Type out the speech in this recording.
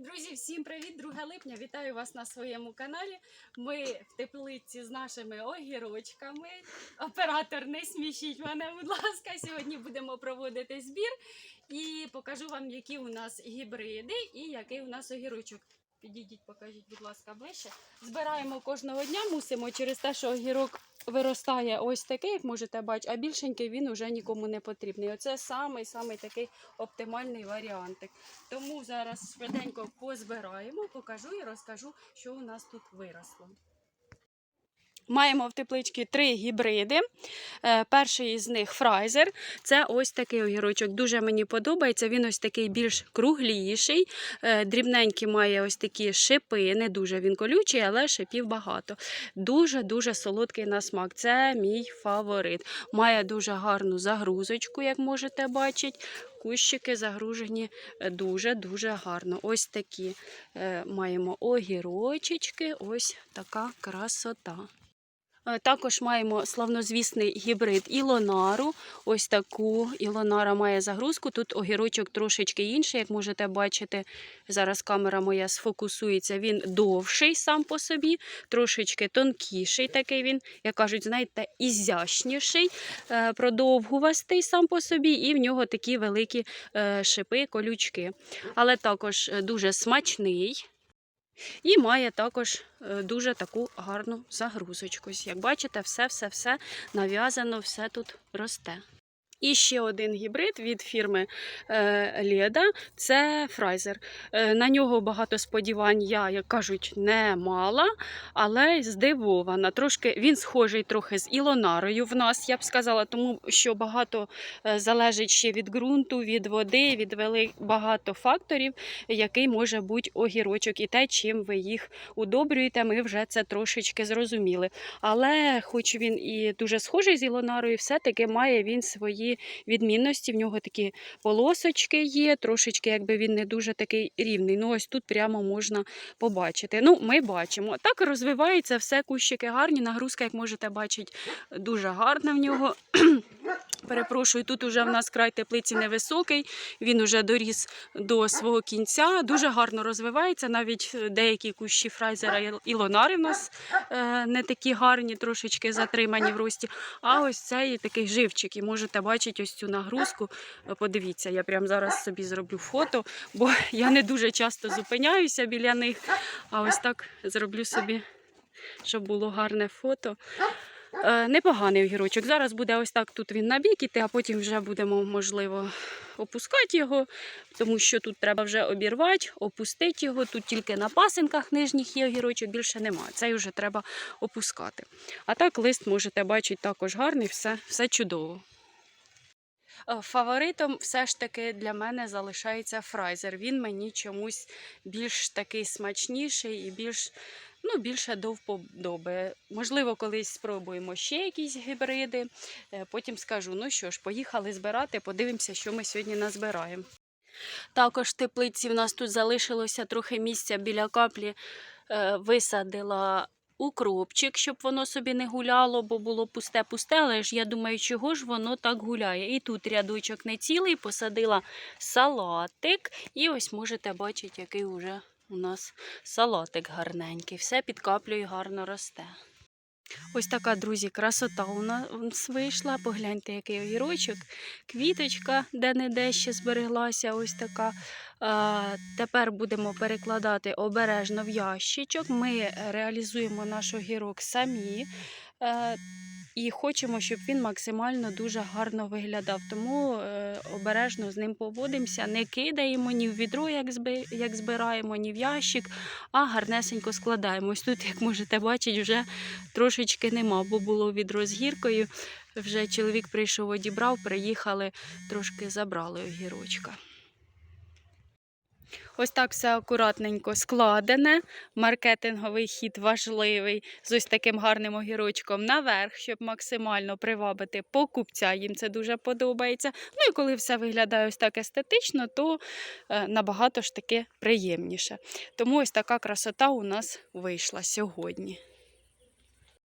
Друзі, всім привіт! 2 липня. Вітаю вас на своєму каналі. Ми в теплиці з нашими огірочками. Оператор, не смішіть мене, будь ласка. Сьогодні будемо проводити збір і покажу вам, які у нас гібриди і який у нас огірочок. Підійдіть, покажіть, будь ласка, ближче. Збираємо кожного дня, мусимо через те, що огірок виростає ось такий, як можете бачити, а більшенький він уже нікому не потрібний. Оце самий самий такий оптимальний варіантик. Тому зараз швиденько позбираємо, покажу і розкажу, що у нас тут виросло. Маємо в тепличці три гібриди. Е, Перший із них фрайзер. Це ось такий огірочок. Дуже мені подобається. Він ось такий більш кругліший. Е, Дрібненький має ось такі шипи. Не дуже він колючий, але шипів багато. Дуже-дуже солодкий на смак. Це мій фаворит. Має дуже гарну загрузочку, як можете бачити. Кущики загружені дуже-дуже гарно. Ось такі е, маємо огірочечки, ось така красота. Е, Також маємо славнозвісний гібрид Ілонару. Ось таку Ілонара має загрузку. Тут огірочок трошечки інший, як можете бачити. Зараз камера моя сфокусується. Він довший сам по собі, трошечки тонкіший такий він, як кажуть, знаєте, ізящніший, е, продовгувастий сам по собі, і в нього такі великі е, шипи, колючки. Але також дуже смачний. І має також е, дуже таку гарну загрузочку. Як бачите, все-все-все нав'язано, все тут росте. І ще один гібрид від фірми е, Леда це фрайзер. Е, на нього багато сподівань я, як кажуть, не мала, але здивована. Трошки він схожий трохи з Ілонарою в нас, я б сказала, тому що багато е, залежить ще від ґрунту, від води, від багато факторів, який може бути огірочок, і те, чим ви їх удобрюєте, ми вже це трошечки зрозуміли. Але, хоч він і дуже схожий з Ілонарою, все-таки має він свої відмінності. В нього такі полосочки є, трошечки, якби він не дуже такий рівний. Ну, ось тут прямо можна побачити. Ну, ми бачимо. Так розвивається все, кущики гарні. Нагрузка, як можете бачити, дуже гарна в нього. Перепрошую, тут уже в нас край теплиці невисокий, він уже доріс до свого кінця, дуже гарно розвивається. Навіть деякі кущі фрайзера і- лонари в нас е, не такі гарні, трошечки затримані в рості. А ось цей такий живчик. І можете бачити ось цю нагрузку. Подивіться, я прямо зараз собі зроблю фото, бо я не дуже часто зупиняюся біля них. А ось так зроблю собі, щоб було гарне фото. Е, Непоганий огірочок. Зараз буде ось так тут він набік іти, а потім вже будемо, можливо, опускати його, тому що тут треба вже обірвати, опустити його. Тут тільки на пасинках нижніх є огірочок, більше немає. Цей вже треба опускати. А так лист можете бачити також гарний, все, все чудово. Е, Фаворитом все ж таки для мене залишається фрайзер. Він мені чомусь більш такий смачніший і більш, ну, більше до вподоби. Можливо, колись спробуємо ще якісь гібриди. Е, Потім скажу, ну що ж, поїхали збирати, подивимося, що ми сьогодні назбираємо. Також в теплиці в нас тут залишилося трохи місця біля каплі. Е, Висадила укропчик, щоб воно собі не гуляло, бо було пусте-пусте, але ж я думаю, чого ж воно так гуляє. І тут рядочок не цілий, посадила салатик. І ось можете бачити, який вже у нас салатик гарненький. Все під каплею гарно росте. Ось така, друзі, красота у нас вийшла. Погляньте, який огірочок, квіточка де-не-де ще збереглася. Ось така. А, тепер будемо перекладати обережно в ящичок. Ми реалізуємо наш огірок самі. Е, і хочемо, щоб він максимально дуже гарно виглядав. Тому е, обережно з ним поводимося, не кидаємо ні в відро, як, зби, як збираємо, ні в ящик, а гарнесенько складаємо. Ось тут, як можете бачити, вже трошечки нема, бо було відро з гіркою. Вже чоловік прийшов, одібрав, приїхали, трошки забрали огірочка. Ось так все акуратненько складене. Маркетинговий хід важливий з ось таким гарним огірочком наверх, щоб максимально привабити покупця. Їм це дуже подобається. Ну і коли все виглядає ось так естетично, то е, набагато ж таки приємніше. Тому ось така красота у нас вийшла сьогодні.